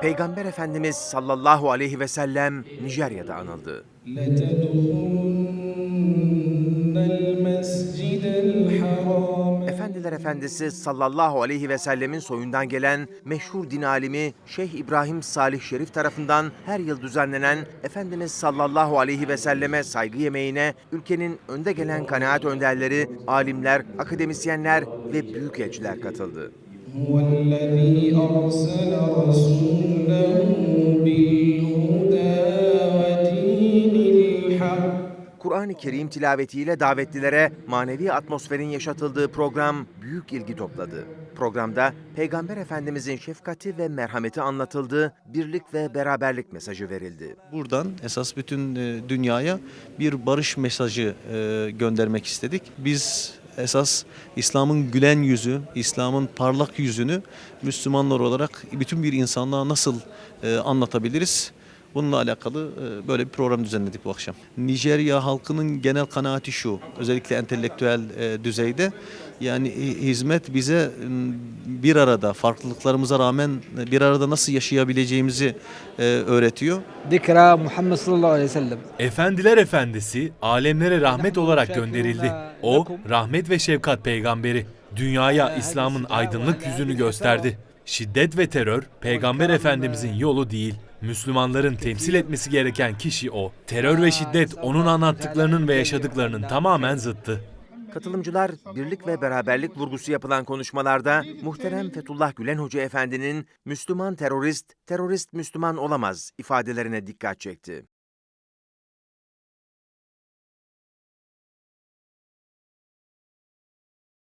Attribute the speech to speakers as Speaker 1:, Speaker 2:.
Speaker 1: Peygamber Efendimiz sallallahu aleyhi ve sellem Nijerya'da anıldı.
Speaker 2: لتدخلن المسجد الحرام
Speaker 1: Efendiler Efendisi sallallahu aleyhi ve sellemin soyundan gelen meşhur din alimi Şeyh İbrahim Salih Şerif tarafından her yıl düzenlenen Efendimiz sallallahu aleyhi ve selleme saygı yemeğine ülkenin önde gelen kanaat önderleri, alimler, akademisyenler ve büyükelçiler katıldı.
Speaker 2: هو الذي أرسل رسوله
Speaker 1: Kur'an-ı Kerim tilavetiyle davetlilere manevi atmosferin yaşatıldığı program büyük ilgi topladı. Programda Peygamber Efendimizin şefkati ve merhameti anlatıldı, birlik ve beraberlik mesajı verildi.
Speaker 3: Buradan esas bütün e, dünyaya bir barış mesajı e, göndermek istedik. Biz esas İslam'ın gülen yüzü, İslam'ın parlak yüzünü Müslümanlar olarak bütün bir insanlığa nasıl e, anlatabiliriz? Bununla alakalı e, böyle bir program düzenledik bu akşam. Nijerya halkının genel kanaati şu, özellikle entelektüel e, düzeyde. Yani e, hizmet bize bir arada, farklılıklarımıza rağmen bir arada nasıl yaşayabileceğimizi öğretiyor.
Speaker 4: Dikra Muhammed sallallahu aleyhi ve sellem.
Speaker 5: Efendiler Efendisi alemlere rahmet olarak gönderildi. O rahmet ve şefkat peygamberi. Dünyaya ee, İslam'ın aydınlık ee, yüzünü gösterdi. Şiddet ve terör peygamber efendimizin yolu değil. Müslümanların temsil etmesi gereken kişi o. Terör ve şiddet onun anlattıklarının ve yaşadıklarının tamamen zıttı.
Speaker 1: Katılımcılar birlik ve beraberlik vurgusu yapılan konuşmalarda muhterem Fethullah Gülen Hoca Efendi'nin Müslüman terörist, terörist Müslüman olamaz ifadelerine dikkat çekti.